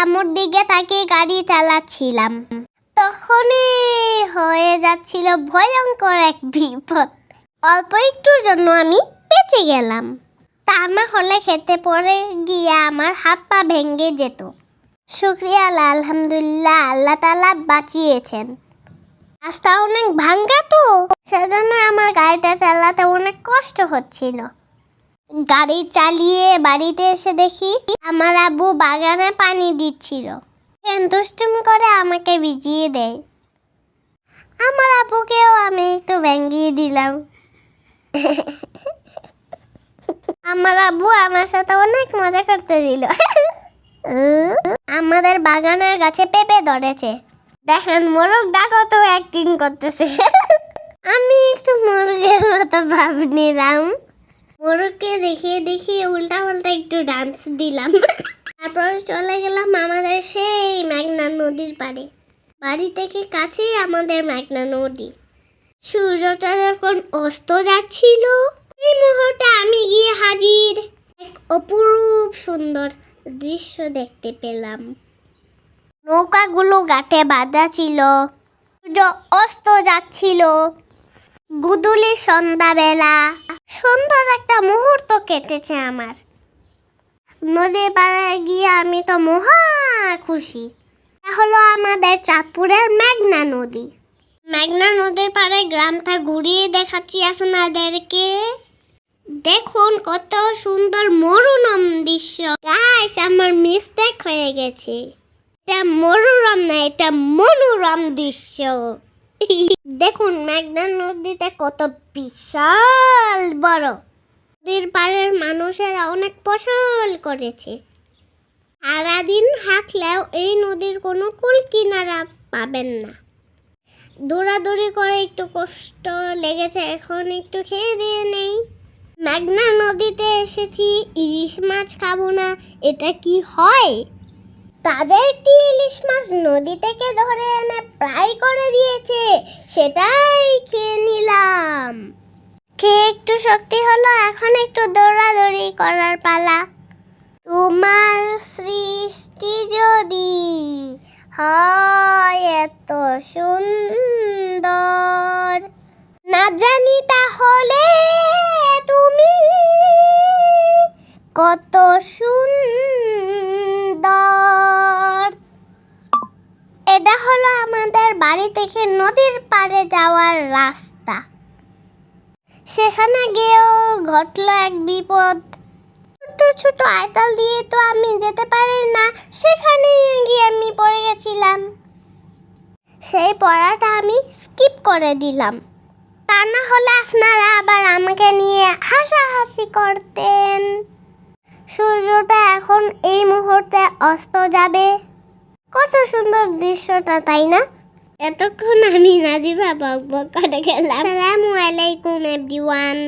আম্মুর দিকে তাকিয়ে গাড়ি চালাচ্ছিলাম। তখনই হয়ে যাচ্ছিল ভয়ঙ্কর এক বিপদ। অল্প একটুর জন্য আমি বেঁচে গেলাম। তা না হলে খেতে পড়ে গিয়ে আমার হাত পা ভেঙে যেত। শুক্রিয়া আল্লাহ, আলহামদুলিল্লাহ আল্লাহ তালা বাঁচিয়েছেন। রাস্তা অনেক ভাঙ্গা তো সেজন্য আমার গাড়িটা চালাতে অনেক কষ্ট হচ্ছিল। গাড়ি চালিয়ে বাড়িতে এসে দেখি আমার আব্বু বাগানে পানি দিচ্ছিল। দুষ্টুম করে আমাকে ভিজিয়ে দেয়। আমার আব্বুকেও আমি একটু ভেঙ্গিয়ে দিলাম। আমার আব্বু আমার সাথে অনেক মজা করতে দিল। আমাদের বাগানের গাছে পেঁপে ধরেছে। দেখেন, মোরগ ডাকও তো অ্যাক্টিং করতেছে। আমি একটু মুরগের মতো ভাব নিলাম। মোরগকে দেখিয়ে দেখিয়ে উল্টা পাল্টা একটু ডান্স দিলাম। তারপর চলে গেলাম আমাদের সেই মেঘনা নদীর পাড়ে। বাড়ি থেকে কাছেই আমাদের মেঘনা নদী। সূর্যটা যখন অস্ত যাচ্ছিল, এই মুহূর্তে আমি গিয়ে হাজির। এক অপরূপ সুন্দর দৃশ্য দেখতে পেলাম। নৌকাগুলো ঘাটে বাঁধা ছিল। সূর্য অস্ত যাচ্ছিল। গুদুলি সন্ধ্যাবেলা। সুন্দর একটা মুহূর্ত কেটেছে আমার। নদীর পাড়ায় গিয়ে আমি তো মহা খুশি। হলো আমাদের চাঁদপুরের মেঘনা নদী। মেঘনা নদীর পাড়ে গ্রামটা ঘুরিয়ে দেখাচ্ছি আপনাদেরকে। দেখুন কত সুন্দর মরুনম দৃশ্য। গাইস আমার মিস্টেক হয়ে গেছে। এটা মনোরম না, এটা মনোরম দৃশ্য। দেখুন, মেঘনা নদীতে কত বিশাল বড়। নদীর পাড়ের মানুষেরা অনেক ফসল করেছে। সারাদিন হাঁটলেও এই নদীর কোনো কুল কিনারা পাবেন না। দৌড়াদৌড়ি করে একটু কষ্ট লেগেছে, এখন একটু খেয়ে দিয়ে নেই। মেঘনা নদীতে এসেছি, ইলিশ মাছ খাব না, এটা কি হয়? তাজা একটি ইলিশ মাছ নদী থেকে ধরে এনে ফ্রাই করে দিয়েছে, সেটাই খেয়ে নিলাম। খেয়ে একটু শক্তি হলো, এখন একটু দৌড়াদৌড়ি করার পালা। তোমার সৃষ্টি যদি হয় এত সুন্দর, না জানি তাহলে তুমি কত সুন্দর আমাদের বাড়ি থেকে নদীর পাড়ে যাওয়ার রাস্তা। সেখানে গিয়েও ঘটলো এক বিপদ। ছোট ছোট আইটাল দিয়ে তো আমি যেতে পারি না, সেখানে গিয়ে আমি পড়ে গেছিলাম। সেই পড়াটা আমি স্কিপ করে দিলাম। তা না হলে আপনারা আবার আমাকে নিয়ে হাসাহাসি করতেন। সূর্যটা এখন এই মুহূর্তে অস্ত যাবে। কত সুন্দর দৃশ্যটা, তাই না? এতক্ষণ আমি নাজিবা বক বক করে গেলাম। সালামু আলাইকুম এভরিওয়ান